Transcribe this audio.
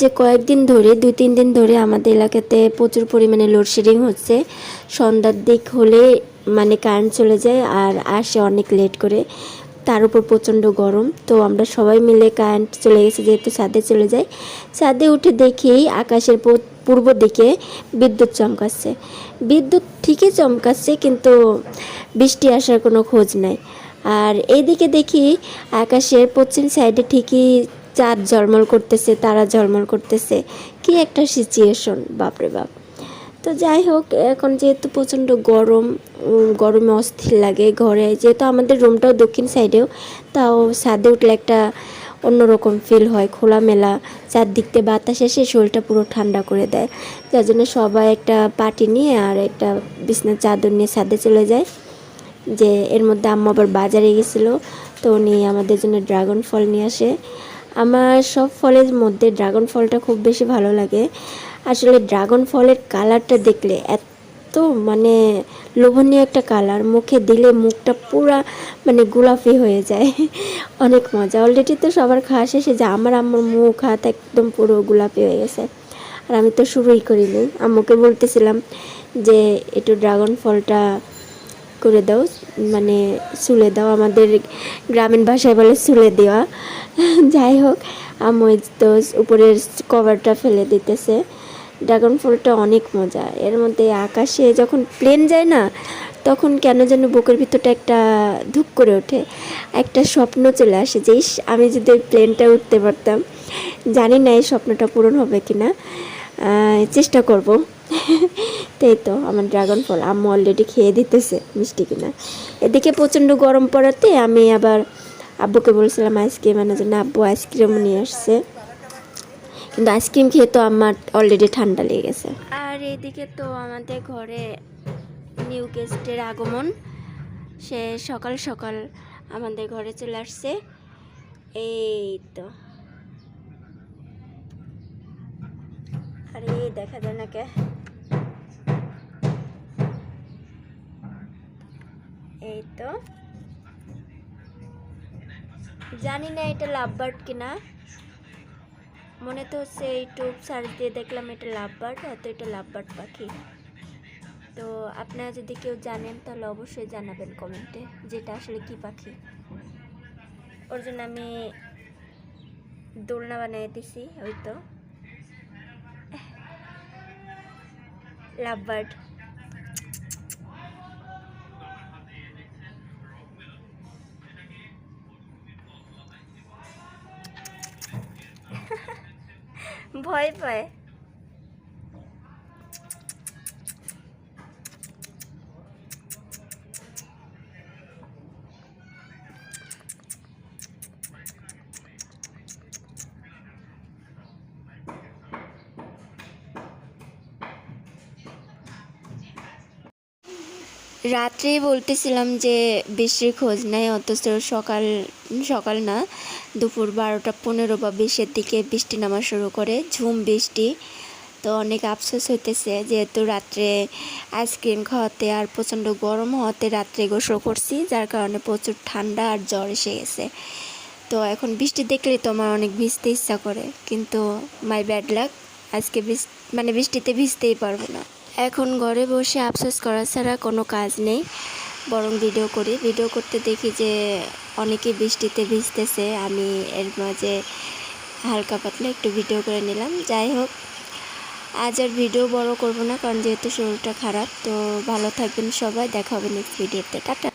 যে কয়েকদিন ধরে, দুই, তিন দিন ধরে আমাদের এলাকাতে প্রচুর পরিমাণে লোডশেডিং হচ্ছে। সন্ধ্যার দিক হলে মানে কারেন্ট চলে যায় আর আসে অনেক লেট করে। তার উপর প্রচণ্ড গরম। তো আমরা সবাই মিলে কারেন্ট চলে গেছে, যেহেতু ছাদে চলে যাই। ছাদে উঠে দেখি আকাশের পূর্ব দিকে বিদ্যুৎ চমকাচ্ছে। বিদ্যুৎ ঠিকই চমকাচ্ছে, কিন্তু বৃষ্টি আসার কোনো খোঁজ নাই। আর এইদিকে দেখি আকাশের পশ্চিম সাইডে ঠিকই চাঁদ ঝলমল করতেছে, তারা ঝলমল করতেছে। কি একটা সিচুয়েশন বাপরে বাপ। তো যাই হোক, এখন যেহেতু প্রচণ্ড গরম গরমে অস্থির লাগে ঘরে, যেহেতু আমাদের রুমটাও দক্ষিণ সাইডেও তাও ছাদে উঠলে একটা অন্যরকম ফিল হয়, খোলামেলা। চারদিকতে বাতাস এসে শরীরটা পুরো ঠান্ডা করে দেয়। যার জন্য সবাই একটা পাটি নিয়ে আর একটা বিছনার চাদর নিয়ে ছাদে চলে যায়। যে এর মধ্যে আম্মা আবার বাজারে গেছিল, তো উনি আমাদের জন্য ড্রাগন ফল নিয়ে আসে। আমার সব ফলের মধ্যে ড্রাগন ফলটা খুব বেশি ভালো লাগে। আসলে ড্রাগন ফলের কালারটা দেখলে এত মানে লোভনীয় একটা কালার মুখে দিলে মুখটা পুরা মানে গোলাপি হয়ে যায়। অনেক মজা। অলরেডি তো সবার খাওয়া শেষে যে আমার আম্মুর মুখ, হাত একদম পুরো গোলাপি হয়ে গেছে। আর আমি তো শুরুই করিনি। আম্মুকে বলতেছিলাম যে, একটু ড্রাগন ফলটা করে দাও মানে চুলে দাও আমাদের গ্রামীণ ভাষায় বলে চুলে দেওয়া। যাই হোক এই তো উপরের কভারটা ফেলে দিতেছে। ড্রাগন ফলটা অনেক মজা। এর মধ্যে আকাশে যখন প্লেন যায় না তখন কেন যেন বুকের ভিতরটা একটা ধুক করে ওঠে। একটা স্বপ্ন চলে আসে যে আমি যদি ওই প্লেনটা উঠতে পারতাম জানি না এই স্বপ্নটা পূরণ হবে কি না আহ, চেষ্টা করব। তাই তো, আমার ড্রাগন ফল আম্মু অলরেডি খেয়ে দিতেছে মিষ্টি কিনা। এদিকে প্রচণ্ড গরম পড়াতে আমি আবার আব্বুকে বলছিলাম আইসক্রিম আনার জন্য আব্বু আইসক্রিম নিয়ে আসছে। কিন্তু আইসক্রিম খেয়ে তো আমার অলরেডি ঠান্ডা লেগে গেছে। আর এদিকে তো আমাদের ঘরে নিউ গেস্টের আগমন। সে সকাল সকাল আমাদের ঘরে চলে আসছে। এই তো। আরে, দেখা যায় না কে? এই তো। জানি না এটা লাভ বার্ড কিনা। মনে তো হচ্ছে ইউটিউব সার্চ দিয়ে দেখলাম এটা লাভ বার্ড হয়তো এটা লাভ বার্ড পাখি। তো আপনারা যদি কেউ জানেন, তাহলে অবশ্যই জানাবেন কমেন্টে যেটা আসলে কি পাখি। ওর জন্য আমি দোলনা বানিয়ে দিছি, ওই তো। লাভ বার্ড ভয় পায়। রাত্রেই বলতেছিলাম যে বৃষ্টির খোঁজ নাই, অথচ সকাল সকাল না, দুপুর বারোটা পনেরো বা বিশের দিকে বৃষ্টি নামা শুরু করে, ঝুম বৃষ্টি। তো অনেক আফসোস হইতেছে যেহেতু রাত্রে আইসক্রিম খাওয়াতে আর প্রচণ্ড গরম হওয়াতে রাত্রে গোসল করছি, যার কারণে প্রচুর ঠান্ডা আর জ্বর এসে গেছে। তো এখন বৃষ্টি দেখলে তো আমার অনেক ভিজতে ইচ্ছা করে, কিন্তু মাই ব্যাড লাক আজকে মানে বৃষ্টিতে ভিজতেই পারব না। এখন ঘরে বসে আফসোস করা ছাড়া কোনো কাজ নেই, বরং ভিডিও করি। ভিডিও করতে দেখি যে অনেকে বৃষ্টিতে ভিজতেছে, আমি এর মাঝে হালকা পাতলা একটু ভিডিও করে নিলাম। যাই হোক, আজ আর ভিডিও বড় করব না, কারণ যেহেতু শরীরটা খারাপ, তো ভালো থাকবেন সবাই, দেখা হবে নেক্সট ভিডিওতে টাটা।